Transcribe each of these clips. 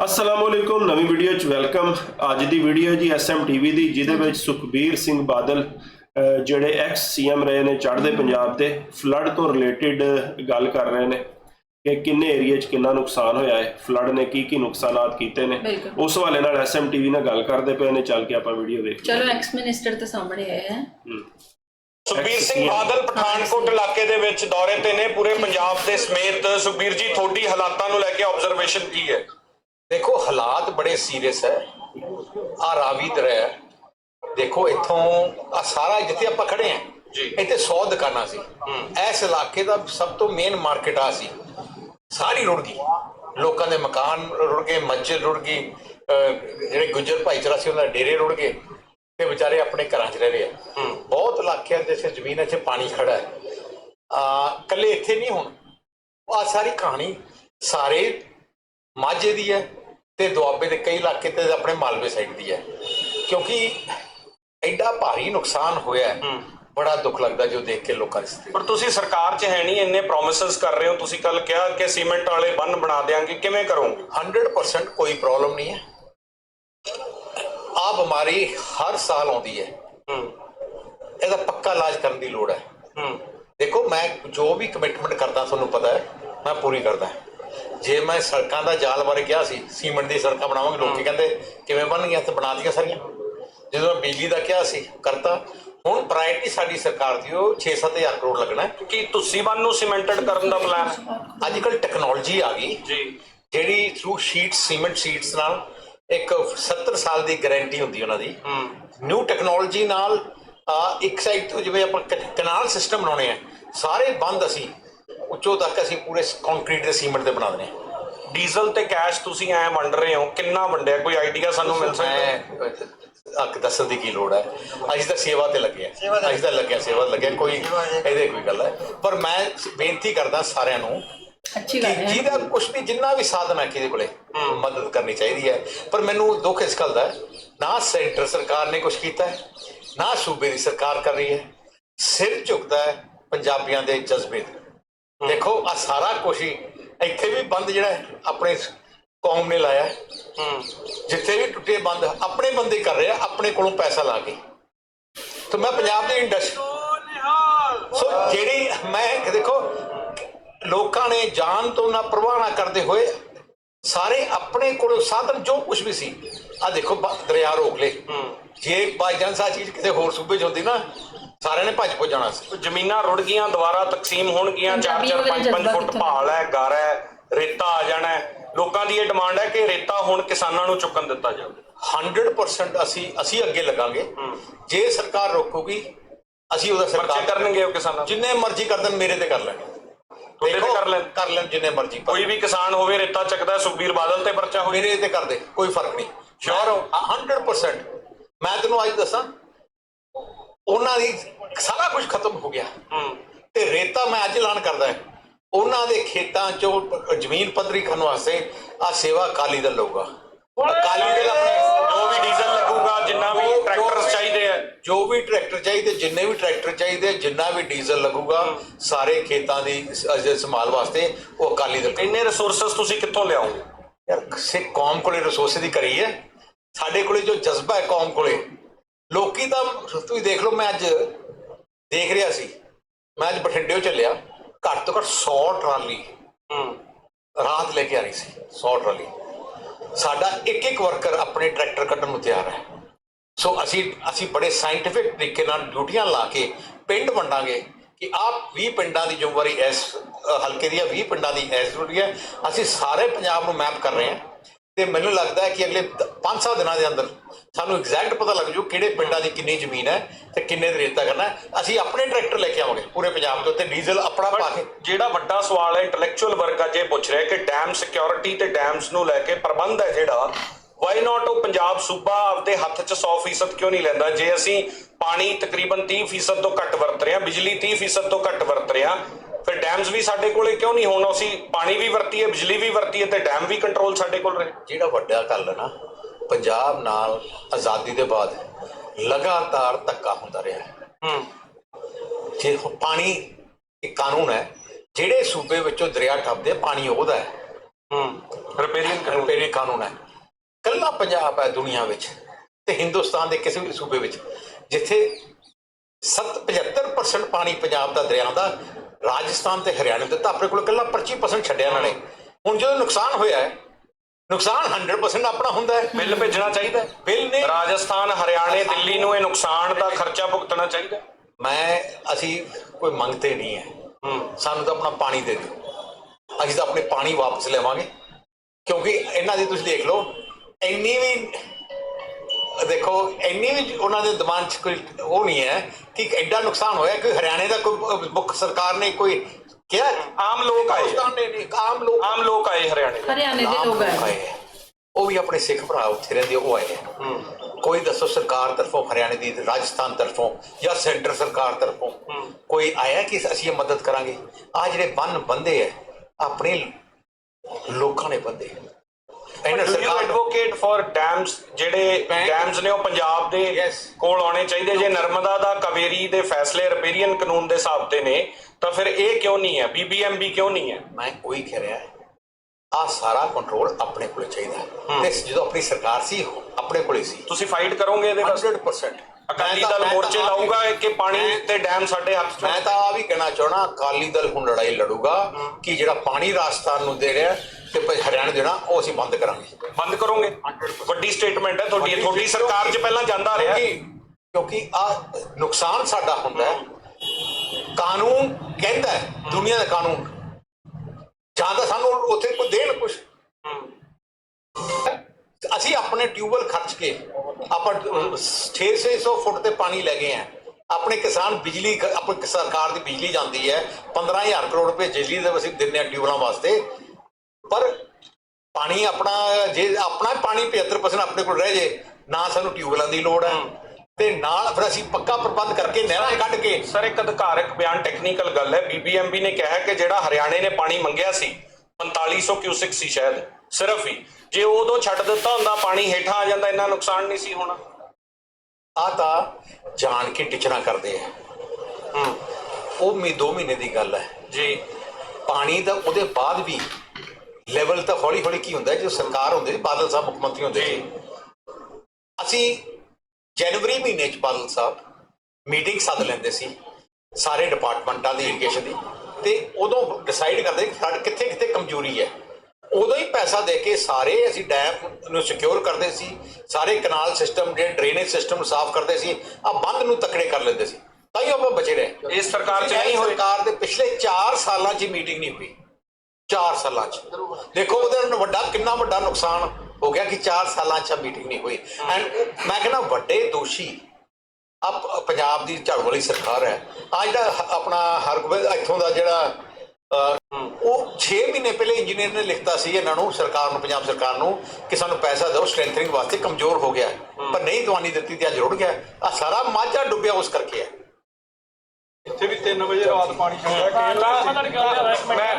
ਅਸਲਾਮੁਅਲੈਕੁਮ ਨਵੀਂ ਵੀਡੀਓ ਚ ਵੈਲਕਮ ਅੱਜ ਦੀ ਵੀਡੀਓ ਜੀ ਐਸਐਮ ਟੀਵੀ ਦੀ ਜਿਹਦੇ ਵਿੱਚ ਸੁਖਬੀਰ ਸਿੰਘ ਬਾਦਲ ਜਿਹੜੇ ਐਕਸ ਸੀਐਮ ਰਹੇ ਨੇ ਚੜ੍ਹਦੇ ਪੰਜਾਬ ਤੇ ਫਲੱਡ ਤੋਂ ਰਿਲੇਟਡ ਗੱਲ ਕਰ ਰਹੇ ਨੇ ਕਿ ਕਿੰਨੇ ਏਰੀਆ 'ਚ ਕਿੰਨਾ ਨੁਕਸਾਨ ਹੋਇਆ ਹੈ ਫਲੱਡ ਨੇ ਕੀ ਕੀ ਨੁਕਸਾਨਾਤ ਕੀਤੇ ਨੇ। ਉਸ ਹਵਾਲੇ ਨਾਲ ਐਸਐਮ ਟੀਵੀ ਨਾਲ ਗੱਲ ਕਰਦੇ ਪਏ ਨੇ ਚੱਲ ਕੇ ਆਪਾਂ ਵੀਡੀਓ ਵੇਖ ਚਲੋ ਐਕਸ ਮਿਨਿਸਟਰ ਤਾਂ ਸਾਹਮਣੇ ਆਏ ਹੈ। ਸੁਖਬੀਰ ਸਿੰਘ ਬਾਦਲ ਪਠਾਨਕੋਟ ਇਲਾਕੇ ਦੇ ਵਿੱਚ ਦੌਰੇ ਤੇ ਨੇ ਪੂਰੇ ਪੰਜਾਬ ਦੇ ਸਮੇਤ। ਸੁਖਬੀਰ ਜੀ ਤੁਹਾਡੀ ਹਾਲਾਤਾਂ ਨੂੰ ਲੈ ਕੇ ਆਬਜ਼ਰਵੇਸ਼ਨ ਕੀ ਹੈ? ਦੇਖੋ ਹਾਲਾਤ ਬੜੇ ਸੀਰੀਅਸ ਹੈ। ਆ ਰਾਵੀ ਦਰਿਆ। ਦੇਖੋ ਇੱਥੋਂ ਆ ਸਾਰਾ ਜਿੱਥੇ ਆਪਾਂ ਖੜੇ ਆ ਜੀ। ਇੱਥੇ 100 ਦੁਕਾਨਾਂ ਸੀ। ਇਸ ਇਲਾਕੇ ਦਾ ਸਭ ਤੋਂ ਮੇਨ ਮਾਰਕੀਟ ਆ ਸੀ। ਸਾਰੀ ਰੁੜ ਗਈ। ਲੋਕਾਂ ਦੇ ਮਕਾਨ ਰੁੜ ਗਏ ਮਸਜਿਦ ਰੁੜ ਗਈ ਜਿਹੜੇ ਗੁੱਜਰ ਭਾਈਚਾਰਾ ਸੀ ਉਹਨਾਂ ਦੇ ਡੇਰੇ ਰੁੜ ਗਏ। ਤੇ ਵਿਚਾਰੇ ਆਪਣੇ ਘਰਾਂ 'ਚ ਰਹਿ ਰਹੇ ਆ। ਬਹੁਤ ਇਲਾਕਿਆਂ ਦੇ ਜਿੱਥੇ ਜ਼ਮੀਨ ਇੱਥੇ ਪਾਣੀ ਖੜਾ ਹੈ। ਆ ਕੱਲੇ ਇੱਥੇ ਨਹੀਂ ਹੁਣ। ਆ ਸਾਰੀ ਕਹਾਣੀ ਸਾਰੇ ਮਾਝੇ ਦੀ ਹੈ। ਤੇ ਦੁਆਬੇ ਦੇ ਕਈ ਇਲਾਕੇ ਤੇ ਆਪਣੇ ਮਾਲਵੇ ਸਾਈਡ ਦੀ ਹੈ। ਕਿਉਂਕਿ ਐਡਾ ਭਾਰੀ ਨੁਕਸਾਨ ਹੋਇਆ ਹੈ। ਬੜਾ ਦੁੱਖ ਲੱਗਦਾ ਜੋ ਦੇਖ ਕੇ ਲੋਕਾਂ ਦੀ ਸਥਿਤੀ। ਪਰ ਤੁਸੀਂ ਸਰਕਾਰ 'ਚ ਹੈ ਨਹੀਂ ਇੰਨੇ ਪ੍ਰੋਮਿਸਸ ਕਰ ਰਹੇ ਹੋ। ਤੁਸੀਂ ਕੱਲ ਕਿਹਾ ਕਿ ਸੀਮੈਂਟ ਵਾਲੇ ਬੰਨ ਬਣਾ ਦੇਾਂਗੇ ਕਿਵੇਂ ਕਰੋਗੇ? 100% ਕੋਈ ਪ੍ਰੋਬਲਮ ਨਹੀਂ ਹੈ। ਆ ਬਿਮਾਰੀ ਹਰ ਸਾਲ ਆਉਂਦੀ ਹੈ। ਹੂੰ। ਇਹਦਾ ਪੱਕਾ ਇਲਾਜ ਕਰਨ ਦੀ ਲੋੜ ਹੈ। ਹੂੰ। ਦੇਖੋ ਮੈਂ ਜੋ ਵੀ ਕਮਿਟਮੈਂਟ ਕਰਦਾ ਤੁਹਾਨੂੰ ਪਤਾ ਹੈ ਮੈਂ ਪੂਰੀ ਕਰਦਾ। ਜੇ ਮੈਂ ਸੜਕਾਂ ਦਾ ਜਾਲ ਬਾਰੇ ਕਿਹਾ ਸੀ ਸੀਮੈਂਟ ਦੀ ਸੜਕਾਂ ਬਣਾਵਾਂਗੇ ਲੋਕੀ ਕਹਿੰਦੇ ਕਿਵੇਂ ਬਣਨਗੀਆਂ? ਤੇ ਬਣਾ ਦਿੱਤੀਆਂ ਸਾਰੀਆਂ। ਜਦੋਂ ਮੈਂ ਬਿਜਲੀ ਦਾ ਕਿਹਾ ਸੀ ਕਰਤਾ। ਹੁਣ ਪ੍ਰਾਇਰਟੀ ਸਾਡੀ ਸਰਕਾਰ ਦੀ ਉਹ 6-7000 ਕਰੋੜ ਲੱਗਣਾ ਹੈ। ਕੀ ਤੁਸੀਂ ਬੰਨ ਨੂੰ ਸੀਮੈਂਟਡ ਕਰਨ ਦਾ ਪਲਾਨ ਅੱਜ ਕੱਲ ਟੈਕਨੋਲੋਜੀ ਆ ਗਈ। ਜੀ। ਜਿਹੜੀ ਥਰੂ ਸ਼ੀਟ ਸੀਮੈਂਟ ਸ਼ੀਟਸ ਨਾਲ ਇੱਕ 70 ਸਾਲ ਦੀ ਗਾਰੰਟੀ ਹੁੰਦੀ ਉਹਨਾਂ ਦੀ। ਨਿਊ ਟੈਕਨੋਲੋਜੀ ਨਾਲ ਇੱਕ ਸਾਈਡ ਤੋਂ ਜਿਵੇਂ ਆਪਾਂ ਕਨਾਲ ਸਿਸਟਮ ਬਣਾਉਣੇ ਆ ਸਾਰੇ ਬੰਦ ਅਸੀਂ ਉੱਚੋਂ ਤੱਕ ਅਸੀਂ ਪੂਰੇ ਕੰਕਰੀਟ ਦੇ ਸੀਮੈਂਟ ਦੇ ਬਣਾ ਦਨੇ ਡੀਜ਼ਲ ਤੇ ਕੈਸ਼ ਤੁਸੀਂ ਐ ਵੰਡ ਰਹੇ ਹੋ ਕਿੰਨਾ ਵੰਡਿਆ? ਕੋਈ ਆਈਡੀਆ ਸਾਨੂੰ ਮਿਲ ਸਕਦਾ? ਅੱਕ ਦੱਸਣ ਦੀ ਕੀ ਲੋੜ ਹੈ? ਅਸੀਂ ਤਾਂ ਸੇਵਾ ਤੇ ਲੱਗੇ ਆ ਅਸੀਂ ਤਾਂ ਲੱਗਿਆ ਸੇਵਾ ਲੱਗਿਆ ਕੋਈ ਇਹਦੇ ਕੋਈ ਗੱਲ ਹੈ। ਪਰ ਮੈਂ ਬੇਨਤੀ ਕਰਦਾ ਸਾਰਿਆਂ ਨੂੰ ਅੱਛੀ ਗੱਲ ਹੈ। ਜਿਹਦਾ ਕੁਝ ਵੀ ਜਿੰਨਾ ਵੀ ਸਾਧਨ ਹੈ ਕਿਹਦੇ ਕੋਲੇ ਮਦਦ ਕਰਨੀ ਚਾਹੀਦੀ ਹੈ। ਪਰ ਮੈਨੂੰ ਦੁੱਖ ਇਸ ਗੱਲ ਦਾ ਹੈ, ਨਾ ਸੈਂਟਰ ਸਰਕਾਰ ਨੇ ਕੁਝ ਕੀਤਾ ਹੈ ਨਾ ਸੂਬੇ ਦੀ ਸਰਕਾਰ ਕਰ ਰਹੀ ਹੈ। ਸਿਰ ਝੁਕਦਾ ਹੈ ਪੰਜਾਬੀਆਂ ਦੇ ਜਜ਼ਬੇ ਤੇ। ਦੇਖੋ ਆ ਸਾਰਾ ਕੁਝ ਹੀ ਇੱਥੇ ਵੀ ਬੰਦ ਜਿਹੜਾ ਆਪਣੇ ਕੌਮ ਨੇ ਲਾਇਆ। ਜਿੱਥੇ ਵੀ ਟੁੱਟੇ ਬੰਦ ਆਪਣੇ ਬੰਦੇ ਕਰ ਰਹੇ ਆ ਆਪਣੇ ਕੋਲੋਂ ਪੈਸਾ ਲਾ ਕੇ। ਤੇ ਮੈਂ ਪੰਜਾਬ ਦੀ ਇੰਡਸਟਰੀ ਸੋ ਜਿਹੜੀ ਮੈਂ ਦੇਖੋ ਲੋਕਾਂ ਨੇ ਜਾਨ ਤੋਂ ਨਾ ਪਰਵਾਹ ਨਾ ਕਰਦੇ ਹੋਏ ਸਾਰੇ ਆਪਣੇ ਕੋਲ ਸਾਧਨ ਜੋ ਕੁਝ ਵੀ ਸੀ ਆ ਦੇਖੋ ਦਰਿਆ ਰੋਕ ਲੇ ਜੇ ਬਾਈ ਚਾਂਸ ਆ ਚੀਜ਼ ਕਿਤੇ ਹੋਰ ਸੂਬੇ 'ਚ ਹੁੰਦੀ ਨਾ ਸਾਰਿਆਂ ਨੇ ਭੱਜ ਭੁੱਜ ਜਾਣਾ ਸੀ। ਜ਼ਮੀਨਾਂ ਰੁੜ ਗਈਆਂ ਦੁਬਾਰਾ ਤਕਸੀਮ ਹੋਣਗੀਆਂ 4 ਪੰਜਾਬੀਆਂ 4 ਦਾ 5 5 ਜਜ਼ਬਾ ਫੁੱਟ ਕਿੱਥੋਂ? ਭਾਲ ਹੈ ਗਰ ਹੈ ਰੇਤਾ ਆ ਜਾਣਾ ਹੈ। ਲੋਕਾਂ ਦੀ ਇਹ ਡਿਮਾਂਡ ਹੈ ਕਿ ਰੇਤਾ ਹੁਣ ਕਿਸਾਨਾਂ ਨੂੰ ਚੁੱਕਣ ਦਿੱਤਾ ਜਾਵੇ। 100% ਅਸੀਂ ਅਸੀਂ ਅੱਗੇ ਲੱਗਾਂਗੇ। ਜੇ ਸਰਕਾਰ ਰੋਕੂਗੀ ਅਸੀਂ ਉਹਦਾ ਪਰਚੇ ਸਰਕਾਰ ਕਰਨਗੇ ਉਹ ਕਿਸਾਨਾਂ। ਜਿੰਨੇ ਮਰਜ਼ੀ ਕਰ ਦੇਣ ਮੇਰੇ ਤੇ ਕਰ ਲੈਣ ਤੁਹਾਡੇ ਤੇ ਦੇਖੋ, ਕਰ ਲੈਣ। ਕਰ ਲੈਣ ਜਿੰਨੇ ਮਰਜ਼ੀ ਕੋਈ ਵੀ ਕਿਸਾਨ ਹੋਵੇ ਰੇਤਾ ਚੱਕਦਾ ਸੁਖਬੀਰ ਬਾਦਲ ਤੇ ਪਰਚਾ ਹੋਵੇ। ਮੇਰੇ ਤੇ ਕਰ ਦੇ ਕੋਈ ਫ਼ਰਕ ਨਹੀਂ? ਹਾਂ, 100% ਮੈਂ ਤੈਨੂੰ ਅੱਜ ਦੱਸਾਂ ਉਹਨਾਂ ਦੀ ਸਾਰਾ ਕੁਝ ਖਤਮ ਹੋ ਗਿਆ। ਤੇ ਰੇਤਾ ਮੈਂ ਅੱਜ ਐਲਾਨ ਕਰਦਾ ਹਾਂ। ਉਹਨਾਂ ਦੇ ਖੇਤਾਂ ਚੋਂ ਜ਼ਮੀਨ ਪੱਧਰੀ ਕਰਨ ਵਾਸਤੇ ਆ ਸੇਵਾ ਅਕਾਲੀ ਦਲ ਲਊਗਾ। ਅਕਾਲੀ ਦਲ ਆਪਣੇ ਜੋ ਵੀ ਡੀਜ਼ਲ ਲੱਗੂਗਾ ਜਿੰਨਾ ਵੀ ਜੋ- ਚਾਹੀਦੇ ਆ। ਜੋ ਵੀ ਟਰੈਕਟਰ ਚਾਹੀਦੇ ਜਿੰਨੇ ਵੀ ਟਰੈਕਟਰ ਚਾਹੀਦੇ ਜਿੰਨਾ ਵੀ ਡੀਜ਼ਲ ਲੱਗੂਗਾ ਸਾਰੇ ਖੇਤਾਂ ਦੀ ਸ- ਸੰਭਾਲ ਵਾਸਤੇ ਉਹ ਅਕਾਲੀ ਦਲ ਇੰਨੇ ਰਿਸੋਰਸਸ ਤੁਸੀਂ ਕਿੱਥੋਂ ਲਿਆਓਗੇ ਯਾਰ ਸਿੱਖ ਕੌਮ ਕੋਲੇ ਰਿਸੋਰਸ ਦੀ ਕਰੀ ਹੈ। ਸਾਡੇ ਕੋਲੇ ਜੋ ਜਜ਼ਬਾ ਹੈ ਕੌਮ ਕੋਲੇ ਲੋਕੀ ਤਾਂ ਤੁਸੀਂ ਦੇਖ ਲਓ ਮੈਂ ਅੱਜ ਦੇਖ ਰਿਹਾ ਸੀ। ਮੈਂ ਅੱਜ ਬਠਿੰਡਿਓ ਚੱਲਿਆ। ਘੱਟ ਤੋਂ ਘੱਟ 100 ਟਰਾਲੀ ਹੂੰ। ਰਾਤ ਲੈ ਕੇ ਆ ਰਹੀ ਸੀ। 100 ਟਰਾਲੀ। ਸਾਡਾ ਇੱਕ ਇੱਕ ਵਰਕਰ ਆਪਣੇ ਟਰੈਕਟਰ ਕੱਢਣ ਨੂੰ ਤਿਆਰ ਹੈ। ਸੋ ਅਸੀਂ ਅਸੀਂ ਬੜੇ ਸਾਇੰਟਿਫਿਕ ਤਰੀਕੇ ਨਾਲ ਡਿਊਟੀਆਂ ਲਾ ਕੇ ਪਿੰਡ ਵੰਡਾਂਗੇ ਕਿ ਆਪ 20 ਪਿੰਡਾਂ ਦੀ ਜ਼ਿੰਮੇਵਾਰੀ ਇਸ ਹਲਕੇ ਦੀਆਂ 20 ਪਿੰਡਾਂ ਦੀ ਇਸ ਡਿਊਟੀ ਹੈ ਅਸੀਂ ਸਾਰੇ ਪੰਜਾਬ ਨੂੰ ਮੈਪ ਕਰ ਰਹੇ ਹਾਂ। ਤੇ ਮੈਨੂੰ ਲੱਗਦਾ ਹੈ ਕਿ ਅਗਲੇ 5-7 ਦਿਨਾਂ ਦੇ ਅੰਦਰ ਸਾਨੂੰ ਐਗਜ਼ੈਕਟ ਪਤਾ ਲੱਗ ਜੂ ਕਿਹੜੇ ਪਿੰਡਾਂ ਦੀ ਕਿੰਨੀ ਜ਼ਮੀਨ ਹੈ ਤੇ ਕਿੰਨੇ ਦੀ ਰੇਤਾ ਕਰਨਾ ਅਸੀਂ ਆਪਣੇ ਟਰੈਕਟਰ ਲੈ ਕੇ ਆਵਾਂਗੇ ਪੂਰੇ ਪੰਜਾਬ ਦੇ ਉੱਤੇ ਡੀਜ਼ਲ ਆਪਣਾ ਪਾ ਕੇ। ਜਿਹੜਾ ਵੱਡਾ ਸਵਾਲ ਹੈ ਇੰਟੈਲੈਕਚੁਅਲ ਵਰਗ ਅੱਜ ਇਹ ਪੁੱਛ ਰਿਹਾ ਕਿ ਡੈਮ ਸਿਕਿਉਰਿਟੀ ਤੇ ਡੈਮਸ ਨੂੰ ਲੈ ਕੇ ਪ੍ਰਬੰਧ ਹੈ ਜਿਹੜਾ ਵਾਈ ਨਾਟ ਉਹ ਪੰਜਾਬ ਸੂਬਾ ਆਪਦੇ ਹੱਥ 'ਚ 100% ਕਿਉਂ ਨਹੀਂ ਲੈਂਦਾ? ਜੇ ਅਸੀਂ ਪਾਣੀ ਤਕਰੀਬਨ 30% ਤੋਂ ਘੱਟ ਵਰਤ ਰਹੇ ਹਾਂ ਬਿਜਲੀ 30% ਤੋਂ ਘੱਟ ਵਰਤ ਰਹੇ ਹਾਂ ਫਿਰ ਡੈਮਸ ਵੀ ਸਾਡੇ ਕੋਲੇ ਕਿਉਂ ਨਹੀਂ? ਹੋਣ ਅਸੀਂ ਪਾਣੀ ਵੀ ਵਰਤੀਏ ਬਿਜਲੀ ਵੀ ਵਰਤੀਏ ਤੇ ਡੈਮ ਵੀ ਕੰਟਰੋਲ ਸਾਡੇ ਕੋਲ ਰਹੇ। ਜਿਹੜਾ ਵੱਡਾ ਗੱਲ ਹੈ ਨਾ ਪੰਜਾਬ ਨਾਲ ਆਜ਼ਾਦੀ ਦੇ ਬਾਅਦ ਲਗਾਤਾਰ ਧੱਕਾ ਹੁੰਦਾ ਰਿਹਾ ਹੈ। ਹੂੰ। ਜੇ ਪਾਣੀ ਇੱਕ ਕਾਨੂੰਨ ਹੈ ਜਿਹੜੇ ਸੂਬੇ ਵਿੱਚੋਂ ਦਰਿਆ ਟੱਪਦੇ ਆ, ਪਾਣੀ ਉਹਦਾ ਹੈ। ਹੂੰ। ਰਿਪੇਰੀਅਨ ਕਰੋ ਰਿਪੇਰੀ ਕਾਨੂੰਨ ਹੈ। ਕੱਲਾ ਪੰਜਾਬ ਹੈ ਦੁਨੀਆ ਵਿੱਚ ਤੇ ਹਿੰਦੁਸਤਾਨ ਦੇ ਕਿਸੇ ਵੀ ਸੂਬੇ ਵਿੱਚ ਜਿੱਥੇ 7 75% ਪਾਣੀ ਪੰਜਾਬ ਦਾ ਦਰਿਆ ਦਾ ਰਾਜਸਥਾਨ ਤੇ ਹਰਿਆਣਾ ਦਾ ਤਾਂ ਆਪਣੇ ਕੋਲ ਕੱਲਾ 25% ਛੱਡਿਆ ਇਹਨਾਂ ਨੇ। ਹੁਣ ਜਦੋਂ ਨੁਕਸਾਨ ਹੋਇਆ ਹੈ ਨੁਕਸਾਨ 100% ਆਪਣਾ ਹੁੰਦਾ ਹੈ। ਬਿੱਲ ਭੇਜਣਾ ਚਾਹੀਦਾ ਹੈ। ਬਿੱਲ ਨੇ ਰਾਜਸਥਾਨ ਹਰਿਆਣੇ ਦਿੱਲੀ ਨੂੰ ਇਹ ਨੁਕਸਾਨ ਦਾ ਖਰਚਾ ਭੁਗਤਣਾ ਚਾਹੀਦਾ। ਮੈਂ ਅਸੀਂ ਕੋਈ ਮੰਗਤੇ ਨਹੀਂ ਹੂੰ। ਸਾਨੂੰ ਤਾਂ ਆਪਣਾ ਪਾਣੀ ਦੇ ਦਿਓ। ਅਸੀਂ ਤਾਂ ਆਪਣੇ ਪਾਣੀ ਵਾਪਸ ਲੈਵਾਂਗੇ ਕਿਉਂਕਿ ਇਹਨਾਂ ਦੀ ਤੁਸੀਂ ਦੇਖ ਲਓ ਇੰਨੀ ਵੀ ਦੇਖੋ ਇੰਨੀ ਵੀ ਉਹਨਾਂ ਦੇ ਦਿਮਾਗ 'ਚ ਕੋਈ ਉਹ ਨਹੀਂ ਹੈ ਕਿ ਐਡਾ ਨੁਕਸਾਨ ਹੋਇਆ ਕਿ ਹਰਿਆਣੇ ਦਾ ਕੋਈ ਮੁੱਖ ਸਰਕਾਰ ਨੇ ਕੋਈ ਕਿਹਾ? ਆਮ ਲੋਕ ਆਏ। ਹਿੰਦੁਸਤਾਨ ਨੇ ਨਹੀਂ ਆਮ ਲੋਕ ਆਮ ਲੋਕ ਆਏ ਹਰਿਆਣੇ ਦੇ। ਹਰਿਆਣੇ ਦੇ ਲੋਕ ਆਏ। ਹੈ। ਉਹ ਵੀ ਆਪਣੇ ਸਿੱਖ ਭਰਾ ਉੱਥੇ ਰਹਿੰਦੇ ਉਹ ਆਏ। ਹੈ। ਕੋਈ ਦੱਸੋ ਸਰਕਾਰ ਤਰਫੋਂ ਹਰਿਆਣੇ ਦੀ ਰਾਜਸਥਾਨ ਤਰਫੋਂ ਜਾਂ ਸੈਂਟਰ ਸਰਕਾਰ ਤਰਫੋਂ ਕੋਈ ਆਇਆ ਕਿ ਅਸੀਂ ਇਹ ਮਦਦ ਕਰਾਂਗੇ? ਆ ਜਿਹੜੇ ਬੰਨ ਬੰਦੇ ਹੈ ਆਪਣੇ ਲੋਕਾਂ ਨੇ ਬੰਦੇ। ਇਹਨਾਂ ਡੂ ਯੂ ਸਰਕਾਰ ਐਡਵੋਕੇਟ ਫॉर ਡੈਮਸ ਜਿਹੜੇ ਡੈਮਸ ਨੇ ਉਹ ਪੰਜਾਬ ਦੇ. ਕੋਲ ਆਉਣੇ ਚਾਹੀਦੇ? ਜੇ ਨਰਮਦਾ ਦਾ ਕਵੇਰੀ ਦੇ ਫੈਸਲੇ ਰਿਪੇਰੀਅਨ ਕਾਨੂੰਨ ਦੇ ਹਿਸਾਬ ਤੇ ਨੇ ਤਾਂ ਫਿਰ ਇਹ ਕਿਉਂ ਨਹੀਂ ਹੈ? ਬੀਬੀਐਮਬੀ ਕਿਉਂ ਨਹੀਂ ਹੈ? ਮੈਂ ਉਹੀ ਕਹਿ ਰਿਹਾ ਆ ਸਾਰਾ ਕੰਟਰੋਲ ਆਪਣੇ ਕੋਲੇ ਚਾਹੀਦਾ ਹੈ। ਤੇ ਜਦੋਂ ਆਪਣੀ ਸਰਕਾਰ ਸੀ ਆਪਣੇ ਕੋਲੇ ਸੀ। ਤੁਸੀਂ ਫਾਈਟ ਕਰੋਗੇ ਇਹਦੇ ਵਾਸਤੇ? 100% ਅਕਾਲੀ ਮੈਂ ਤਾਂ- ਦਲ ਮੈਂ ਤਾਂ ਮੋਰਚੇ ਆਪ ਹੀ- ਲਾਊਗਾ ਕਿ ਪਾਣੀ ਮੈਂ- ਤੇ ਡੈਮ ਸਾਡੇ ਹੱਥ ਚੋਂ ਮੈਂ ਤਾਂ ਆ ਵੀ ਕਹਿਣਾ ਚਾਹਣਾ ਅਕਾਲੀ ਦਲ ਹੁਣ ਲੜਾਈ ਲੜੂਗਾ ਕਿ ਜਿਹੜਾ ਪਾਣੀ ਰਾਜਸਥਾਨ ਨੂੰ ਦੇ ਰਿਹਾ ਤੇ ਭਾਈ ਹਰਿਆਣਾ ਦੇਣਾ ਉਹ ਅਸੀਂ ਬੰਦ ਕਰਾਂਗੇ। ਬੰਦ ਕਰੋਗੇ। ਵੱਡੀ ਸਟੇਟਮੈਂਟ ਹੈ ਤੁਹਾਡੀ। ਤੁਹਾਡੀ ਸਰਕਾਰ 'ਚ ਪਹਿਲਾਂ ਜਾਂਦਾ ਰਿਹਾ। ਕਿਉਂਕਿ ਕਿਉਂਕਿ ਆ ਨੁਕਸਾਨ ਸਾਡਾ ਹੁੰਦਾ ਹੈ। ਕਾਨੂੰਨ ਕਹਿੰਦਾ ਹੈ, ਦੁਨੀਆ ਦਾ ਕਾਨੂੰਨ। ਜਾਂ ਤਾਂ ਸਾਨੂੰ ਉੱਥੇ ਕੋਈ ਦੇਣ ਕੁਝ ਆਪਣੇ ਟਿਊਬਲ ਖਰਚ ਕੇ ਆਪਾਂ 600 ਫੁੱਟ ਤੇ ਪਾਣੀ ਲੈ ਗਏ ਆ। ਆਪਣੇ ਕਿਸਾਨ ਬਿਜਲੀ ਆਪਣੀ ਸਰਕਾਰ ਦੀ ਬਿਜਲੀ ਜਾਂਦੀ ਹੈ 15000 ਕਰੋੜ ਰੁਪਏ ਬਿਜਲੀ ਦੇ ਅਸੀਂ ਦਿੰਦੇ ਆ ਟਿਊਬਲਾਂ ਵਾਸਤੇ। ਪਰ ਪਾਣੀ ਆਪਣਾ ਜੇ ਆਪਣਾ ਪਾਣੀ 75% ਆਪਣੇ ਕੋਲ ਰਹਿ ਜੇ ਨਾ ਸਾਨੂੰ ਟਿਊਬਲਾਂ ਦੀ ਲੋੜ ਹੈ। ਤੇ ਨਾਲ ਫਿਰ ਅਸੀਂ ਪੱਕਾ ਪ੍ਰਬੰਧ ਕਰਕੇ ਨਹਿਰਾਂ ਕੱਢ ਕੇ ਸਰ ਇੱਕ ਅਧਿਕਾਰਕ ਬਿਆਨ ਟੈਕਨੀਕਲ ਗੱਲ ਹੈ। ਬੀਬੀਐਮਬੀ ਨੇ ਕਿਹਾ ਕਿ ਜਿਹੜਾ ਹਰਿਆਣੇ ਨੇ ਪਾਣੀ ਮੰਗਿਆ ਸੀ 4500 ਕਿਊਸਿਕ ਸੀ ਸ਼ਾਇਦ। ਸਿਰਫ ਹੀ। ਜੇ ਉਦੋਂ ਛੱਡ ਦਿੱਤਾ ਹੁੰਦਾ ਪਾਣੀ ਹੇਠਾਂ ਆ ਜਾਂਦਾ ਇੰਨਾ ਨੁਕਸਾਨ ਨਹੀਂ ਸੀ ਹੋਣਾ। ਆ ਤਾਂ ਜਾਣ ਕੇ ਟਿਚਣਾ ਕਰਦੇ ਆ। ਹੂੰ ਉਹ ਮੀ 2 ਮਹੀਨੇ ਦੀ ਗੱਲ ਹੈ। ਜੀ। ਪਾਣੀ ਦਾ ਉਹਦੇ ਬਾਅਦ ਵੀ ਲੈਵਲ ਤਾਂ ਹੌਲੀ ਹੌਲੀ ਕੀ ਹੁੰਦਾ ਜਦੋਂ ਸਰਕਾਰ ਹੁੰਦੀ ਸੀ ਬਾਦਲ ਸਾਹਿਬ ਮੁੱਖ ਮੰਤਰੀ ਹੁੰਦੇ ਸੀ। ਅਸੀਂ ਜਨਵਰੀ ਮਹੀਨੇ ਚ ਬਾਦਲ ਸਾਹਿਬ ਮੀਟਿੰਗ ਸੱਦ ਲੈਂਦੇ ਸੀ ਸਾਰੇ ਡਿਪਾਰਟਮੈਂਟਾਂ ਦੀ ਇਰੀਗੇਸ਼ਨ ਦੀ। ਤੇ ਉਦੋਂ ਡਿਸਾਈਡ ਕਰਦੇ ਕਿ ਸਾਡੇ ਕਿੱਥੇ ਕਿੱਥੇ ਕਮਜ਼ੋਰੀ ਹੈ। ਉਦੋਂ ਹੀ ਪੈਸਾ ਦੇ ਕੇ ਸਾਰੇ ਅਸੀਂ ਡੈਮ ਨੂੰ ਸਿਕਿਉਰ ਕਰਦੇ ਸੀ ਸਾਰੇ ਕਨਾਲ ਸਿਸਟਮ ਜਿਹੜੇ ਡਰੇਨੇਜ ਸਿਸਟਮ ਨੂੰ ਸਾਫ਼ ਕਰਦੇ ਸੀ ਆ ਬੰਦ ਨੂੰ ਤਕੜੇ ਕਰ ਲੈਂਦੇ ਸੀ। ਤਾਂ ਹੀ ਆਪਾਂ ਬਚੇ ਰਹੇ। ਇਸ ਸਰਕਾਰ 'ਚ ਨਹੀਂ ਹੋਏ। ਸਰਕਾਰ ਦੇ ਪਿਛਲੇ 4 ਸਾਲਾਂ 'ਚ ਮੀਟਿੰਗ ਨਹੀਂ ਹੋਈ। 4 ਸਾਲਾਂ 'ਚ। ਦੇਖੋ ਉਹਦੇ ਨਾਲ ਵੱਡਾ ਕਿੰਨਾ ਵੱਡਾ ਨੁਕਸਾਨ ਹੋ ਗਿਆ ਕਿ 4 ਸਾਲਾਂ 'ਚ ਮੀਟਿੰਗ ਨਹੀਂ ਹੋਈ। ਐਂਡ ਮੈਂ ਕਹਿੰਦਾ ਵੱਡੇ ਦੋਸ਼ੀ ਆਪ ਪੰਜਾਬ ਦੀ ਝਾੜੂ ਵਾਲੀ ਸਰਕਾਰ ਹੈ। ਆ ਜਿਹੜਾ ਆਪਣਾ ਹਰਗੋਬਿੰਦ ਇੱਥੋਂ ਦਾ ਜਿਹੜਾ ਉਹ 6 ਮਹੀਨੇ ਪਹਿਲੇ ਇੰਜੀਨੀਅਰ ਨੇ ਲਿਖਤਾ ਸੀ ਇਹਨਾਂ ਨੂੰ ਸਰਕਾਰ ਨੂੰ ਪੰਜਾਬ ਸਰਕਾਰ ਨੂੰ ਕਿ ਸਾਨੂੰ ਪੈਸਾ ਦਿਓ ਸਟਰੈਂਥਨਿੰਗ ਵਾਸਤੇ ਕਮਜ਼ੋਰ ਹੋ ਗਿਆ। ਪਰ ਨਹੀਂ ਦਵਾਨੀ ਦਿੱਤੀ ਤੇ ਅੱਜ ਰੁੜ ਗਿਆ ਆ ਸਾਰਾ ਮਾਝਾ ਡੁੱਬਿਆ ਉਸ ਕਰਕੇ ਹੈ ਇੱਥੇ ਵੀ 3 ਵਜੇ ਰਾਤ ਪਾਣੀ ਚੜਿਆ ਮੈਂ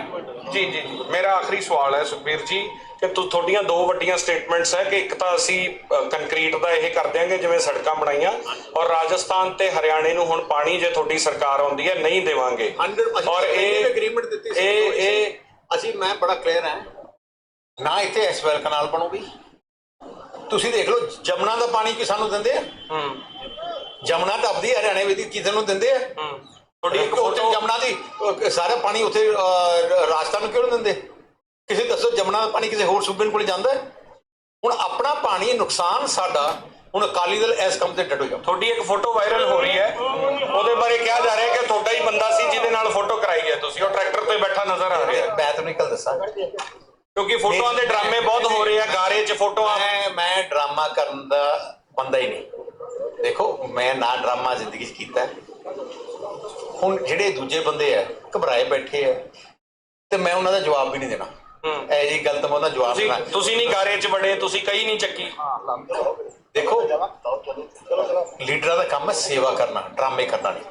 ਜੀ ਜੀ ਜੀ ਮੇਰਾ ਆਖਰੀ ਸਵਾਲ ਹੈ ਸੁਖਬੀਰ ਜੀ ਕਿ ਤੁ- ਤੁਹਾਡੀਆਂ ਦੋ ਵੱਡੀਆਂ ਸਟੇਟਮੈਂਟਸ ਹੈ ਕਿ ਇੱਕ ਤਾਂ ਅਸੀਂ ਕੰਕਰੀਟ ਦਾ ਇਹ ਕਰ ਦਿਆਂਗੇ ਜਿਵੇਂ ਸੜਕਾਂ ਬਣਾਈਆਂ ਔਰ ਰਾਜਸਥਾਨ ਤੇ ਹਰਿਆਣੇ ਨੂੰ ਹੁਣ ਪਾਣੀ ਜੇ ਤੁਹਾਡੀ ਸਰਕਾਰ ਆਉਂਦੀ ਹੈ ਨਹੀਂ ਦੇਵਾਂਗੇ। 100 ਔਰ ਇਹ ਐਗਰੀਮੈਂਟ ਦਿੱਤੀ ਸੀ ਇਹ ਇਹ ਅਸੀਂ ਮੈਂ ਬੜਾ ਕਲੀਅਰ ਹਾਂ। ਨਾ ਇੱਥੇ ਐਸਵੈਲ ਕਨਾਲ ਬਣੂਗੀ। ਤੁਸੀਂ ਦੇਖ ਲਓ ਜਮਨਾ ਦਾ ਪਾਣੀ ਕਿ ਸਾਨੂੰ ਦਿੰਦੇ ਆ? ਹੂੰ। ਜਮਨਾ ਟੱਪਦੀ ਹਰਿਆਣੇ ਵਿੱਚ ਕਿਸੇ ਨੂੰ ਦਿੰਦੇ ਆ? ਹੂੰ। ਤੁਹਾਡੀ ਇੱਕ ਫੋਟੋ ਜਮਨਾ ਦੀ ਸਾਰਾ ਪਾਣੀ ਉੱਥੇ ਰਾਜਸਥਾਨ ਨੂੰ ਕਿਉਂ ਦਿੰਦੇ? ਕਿਸੇ ਦੱਸੋ ਜਮਨਾ ਦਾ ਪਾਣੀ ਕਿਸੇ ਹੋਰ ਸੂਬੇ ਕੋਲ ਜਾਂਦਾ ਹੈ? ਹੁਣ ਆਪਣਾ ਪਾਣੀ ਨੁਕਸਾਨ ਸਾਡਾ ਹੁਣ ਅਕਾਲੀ ਦਲ ਇਸ ਕੰਮ ਤੇ ਡਟੋ ਜਾ ਤੁਹਾਡੀ ਇੱਕ ਫੋਟੋ ਵਾਇਰਲ ਹੋ ਰਹੀ ਹੈ। ਉਹਦੇ ਬਾਰੇ ਕਿਹਾ ਜਾ ਰਿਹਾ ਕਿ ਤੁਹਾਡਾ ਹੀ ਬੰਦਾ ਸੀ ਜਿਹਦੇ ਨਾਲ ਫੋਟੋ ਕਰਾਈ ਹੈ ਤੁਸੀਂ। ਉਹ ਟਰੈਕਟਰ ਤੇ ਬੈਠਾ ਨਜ਼ਰ ਆ ਰਿਹਾ ਹੈ। ਮੈਂ ਤੁਹਾਨੂੰ ਇੱਕ ਗੱਲ ਦੱਸਾਂ। ਕਿਉਂਕਿ ਫੋਟੋਆਂ ਦੇ ਡਰਾਮੇ ਬਹੁਤ ਹੋ ਰਹੇ ਆ ਗਾਰੇ 'ਚ ਫੋਟੋਆਂ ਮੈਂ ਮੈਂ ਡਰਾਮਾ ਕਰਨ ਦਾ ਬੰਦਾ ਹੀ ਨਹੀਂ। ਦੇਖੋ ਮੈਂ ਨਾ ਡਰਾਮਾ ਜ਼ਿੰਦਗੀ 'ਚ ਕੀਤਾ। ਹੁਣ ਜਿਹੜੇ ਦੂਜੇ ਬੰਦੇ ਆ ਘਬਰਾਏ ਬੈਠੇ ਆ ਤੇ ਮੈਂ ਉਹਨਾਂ ਦਾ ਜਵਾਬ ਵੀ ਨਹੀਂ ਦੇਣਾ। ਹੂੰ। ਐ ਜੀ ਗੱਲ ਤਾਂ ਮੈਂ ਜਵਾਬ ਤੁਸੀਂ ਦੇਣਾ। ਤੁਸੀਂ ਨਹੀਂ ਗਾਰੇ 'ਚ ਵੜੇ ਤੁਸੀਂ ਕਈ ਨਹੀਂ ਚੱਕੀ। ਦੇਖੋ ਲੀਡਰਾਂ ਦਾ ਕੰਮ ਹੈ ਸੇਵਾ ਕਰਨਾ ਡਰਾਮੇ ਕਰਨਾ ਨਹੀਂ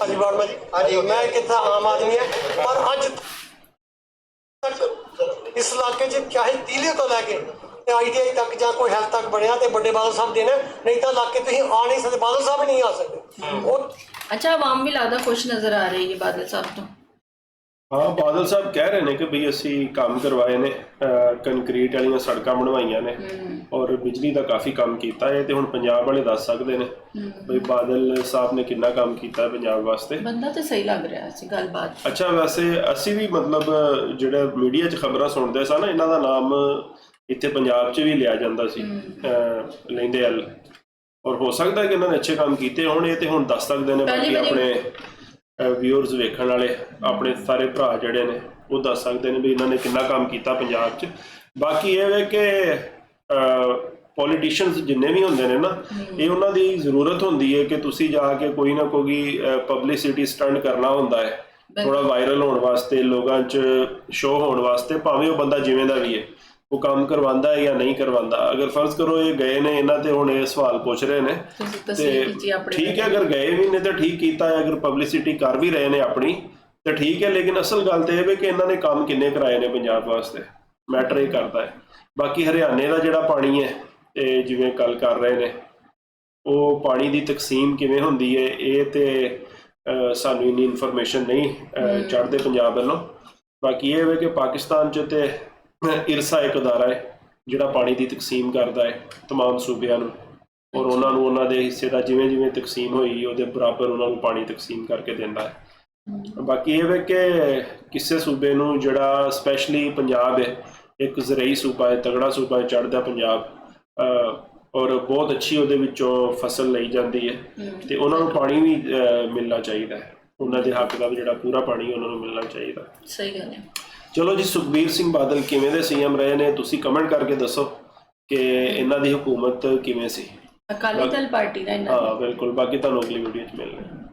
ਹਾਂਜੀ ਵਰਮਾ ਜੀ ਹਾਂਜੀ ਮੈਂ ਇੱਕ ਇੱਥੇ ਆਮ ਆਦਮੀ ਹਾਂ ਪਰ ਅੱਜ ਤੱਕ ਇਸ ਇਲਾਕੇ 'ਚ ਚਾਹੇ ਤੀਲੇ ਤੋਂ ਲੈ ਕੇ ਤੇ ਆਈਟੀਆਈ ਤੱਕ ਜਾਂ ਕੋਈ ਹੈਲਥ ਤੱਕ ਬਣਿਆ ਤੇ ਵੱਡੇ ਬਾਦਲ ਸਾਹਿਬ ਦੇ ਨੇ ਨਹੀਂ ਤਾਂ ਇਲਾਕੇ ਤੁਸੀਂ ਆ ਨਹੀਂ ਸਕਦੇ ਬਾਦਲ ਸਾਹਿਬ ਨਹੀਂ ਆ ਸਕਦੇ। ਉਹ ਅੱਛਾ ਆਵਾਮ ਵੀ ਲੱਗਦਾ ਖੁਸ਼ ਨਜ਼ਰ ਆ ਰਹੀ ਹੈ ਬਾਦਲ ਸਾਹਿਬ ਤੋਂ। ਹਾਂ ਬਾਦਲ ਸਾਹਿਬ ਕਹਿ ਰਹੇ ਨੇ ਕਿ ਭਈ ਅਸੀਂ ਕੰਮ ਕਰਵਾਏ ਨੇ ਕੰਕਰੀਟ ਵਾਲੀਆਂ ਸੜਕਾਂ ਬਣਵਾਈਆਂ ਨੇ ਔਰ ਬਿਜਲੀ ਦਾ ਕਾਫੀ ਕੰਮ ਕੀਤਾ ਹੈ ਤੇ ਹੁਣ ਪੰਜਾਬ ਵਾਲੇ ਦੱਸ ਸਕਦੇ ਨੇ ਭਈ ਬਾਦਲ ਸਾਹਿਬ ਨੇ ਕਿੰਨਾ ਕੰਮ ਕੀਤਾ ਪੰਜਾਬ ਵਾਸਤੇ? ਬੰਦਾ ਤੇ ਸਹੀ ਲੱਗ ਰਿਹਾ ਸੀ ਗੱਲਬਾਤ। ਅੱਛਾ ਵੈਸੇ ਅਸੀਂ ਵੀ ਮਤਲਬ ਜਿਹੜਾ ਮੀਡੀਆ 'ਚ ਖਬਰਾਂ ਸੁਣਦੇ ਸਾਂ ਨਾ ਇਹਨਾਂ ਦਾ ਨਾਮ ਇੱਥੇ ਪੰਜਾਬ 'ਚ ਵੀ ਲਿਆ ਜਾਂਦਾ ਸੀ ਲੈਂਦੇ ਹਲ ਔਰ ਹੋ ਸਕਦਾ ਕਿ ਇਹਨਾਂ ਨੇ ਅੱਛੇ ਕੰਮ ਕੀਤੇ ਹੋਣ ਇਹ ਤੇ ਹੁਣ ਦੱਸ ਸਕਦੇ ਨੇ ਬਾਕੀ ਆਪਣੇ ਵਿਊਅਰਸ ਵੇਖਣ ਵਾਲੇ ਆਪਣੇ ਸਾਰੇ ਭਰਾ ਜਿਹੜੇ ਨੇ ਉਹ ਦੱਸ ਸਕਦੇ ਨੇ ਵੀ ਇਹਨਾਂ ਨੇ ਕਿੰਨਾ ਕੰਮ ਕੀਤਾ ਪੰਜਾਬ 'ਚ। ਬਾਕੀ ਇਹ ਵੇ ਕਿ ਪੋਲੀਟੀਸ਼ੀਅਨਸ ਜਿੰਨੇ ਵੀ ਹੁੰਦੇ ਨੇ ਨਾ ਇਹ ਉਹਨਾਂ ਦੀ ਜ਼ਰੂਰਤ ਹੁੰਦੀ ਹੈ ਕਿ ਤੁਸੀਂ ਜਾ ਕੇ ਕੋਈ ਨਾ ਕੋਈ ਪਬਲਿਸਿਟੀ ਸਟੰਟ ਕਰਨਾ ਹੁੰਦਾ ਹੈ। ਥੋੜਾ ਵਾਇਰਲ ਹੋਣ ਵਾਸਤੇ ਲੋਕਾਂ 'ਚ ਸ਼ੋਅ ਹੋਣ ਵਾਸਤੇ ਭਾਵੇਂ ਉਹ ਬੰਦਾ ਜਿਵੇਂ ਦਾ ਵੀ ਹੈ। ਉਹ ਕੰਮ ਕਰਵਾਉਂਦਾ ਹੈ ਜਾਂ ਨਹੀਂ ਕਰਵਾਉਂਦਾ। ਅਗਰ ਫਰਜ਼ ਕਰੋ ਇਹ ਗਏ ਨੇ ਇਹਨਾਂ ਤੇ ਹੁਣ ਇਹ ਸਵਾਲ ਪੁੱਛ ਰਹੇ ਨੇ ਤੇ ਠੀਕ ਹੈ ਅਗਰ ਗਏ ਵੀ ਨੇ ਤਾਂ ਠੀਕ ਕੀਤਾ ਹੈ ਅਗਰ ਪਬਲਿਸਿਟੀ ਕਰ ਵੀ ਰਹੇ ਨੇ ਆਪਣੀ ਤਾਂ ਠੀਕ ਹੈ ਲੇਕਿਨ ਅਸਲ ਗੱਲ ਤੇ ਇਹ ਹੈ ਕਿ ਇਹਨਾਂ ਨੇ ਕੰਮ ਕਿੰਨੇ ਕਰਾਏ ਨੇ ਪੰਜਾਬ ਵਾਸਤੇ। ਮੈਟਰ ਇਹ ਕਰਦਾ ਹੈ। ਬਾਕੀ ਹਰਿਆਣੇ ਦਾ ਜਿਹੜਾ ਪਾਣੀ ਹੈ ਇਹ ਜਿਵੇਂ ਗੱਲ ਕਰ ਰਹੇ ਨੇ ਉਹ ਪਾਣੀ ਦੀ ਤਕਸੀਮ ਕਿਵੇਂ ਹੁੰਦੀ ਹੈ ਇਹ ਤੇ ਸਾਨੂੰ ਇੰਨੀ ਇਨਫੋਰਮੇਸ਼ਨ ਨਹੀਂ ਅਹ, ਚੜ੍ਹਦੇ ਪੰਜਾਬ ਵੱਲੋਂ। ਬਾਕੀ ਇਹ ਹੈ ਕਿ ਪਾਕਿਸਤਾਨ ਚ ਤੇ ਇਰਸਾ ਇੱਕ ਅਦਾਰਾ ਹੈ ਜਿਹੜਾ ਪਾਣੀ ਦੀ ਤਕਸੀਮ ਕਰਦਾ ਹੈ तमाम ਸੂਬਿਆਂ ਨੂੰ ਔਰ ਉਹਨਾਂ ਨੂੰ ਉਹਨਾਂ ਦੇ ਹਿੱਸੇ ਦਾ ਜਿਵੇਂ ਜਿਵੇਂ ਤਕਸੀਮ ਹੋਈ ਉਹਦੇ ਬਰਾਬਰ ਉਹਨਾਂ ਨੂੰ ਪਾਣੀ ਤਕਸੀਮ ਕਰਕੇ ਦਿੰਦਾ ਹੈ ਬਾਕੀ ਇਹ ਹੈ ਕਿ ਕਿਸੇ ਸੂਬੇ ਨੂੰ ਜਿਹੜਾ ਸਪੈਸ਼ਲੀ ਪੰਜਾਬ ਹੈ ਇੱਕ ਜ਼ਰਈ ਸੂਬਾ ਹੈ ਤਗੜਾ ਸੂਬਾ ਹੈ ਚੜ੍ਹਦਾ ਪੰਜਾਬ ਅਹ, ਔਰ ਬਹੁਤ ਅੱਛੀ ਉਹਦੇ ਵਿੱਚੋਂ ਫਸਲ ਲਈ ਜਾਂਦੀ ਹੈ ਤੇ ਉਹਨਾਂ ਨੂੰ ਪਾਣੀ ਵੀ ਅਹ, ਮਿਲਣਾ ਚਾਹੀਦਾ ਹੈ ਉਹਨਾਂ ਦੇ ਹੱਕ ਦਾ ਵੀ ਜਿਹੜਾ ਪੂਰਾ ਪਾਣੀ ਉਹਨਾਂ ਨੂੰ ਮਿਲਣਾ ਚਾਹੀਦਾ ਸਹੀ ਗੱਲ ਹੈ ਚਲੋ ਜੀ ਸੁਖਬੀਰ ਸਿੰਘ ਬਾਦਲ ਕਿਵੇਂ ਦੇ ਸੀਐਮ ਰਹੇ ਨੇ ਤੁਸੀਂ ਕਮੈਂਟ ਕਰਕੇ ਦੱਸੋ ਕਿ ਇਹਨਾਂ ਦੀ ਹਕੂਮਤ ਕਿਵੇਂ ਸੀ। ਅਕਾਲੀ ਦਲ ਪਾਰਟੀ ਦਾ ਇਹਨਾਂ ਹਾਂ ਬਿਲਕੁਲ ਬਾਕੀ ਤੁਹਾਨੂੰ ਅਗਲੀ ਵੀਡੀਓ 'ਚ ਮਿਲਣਾ।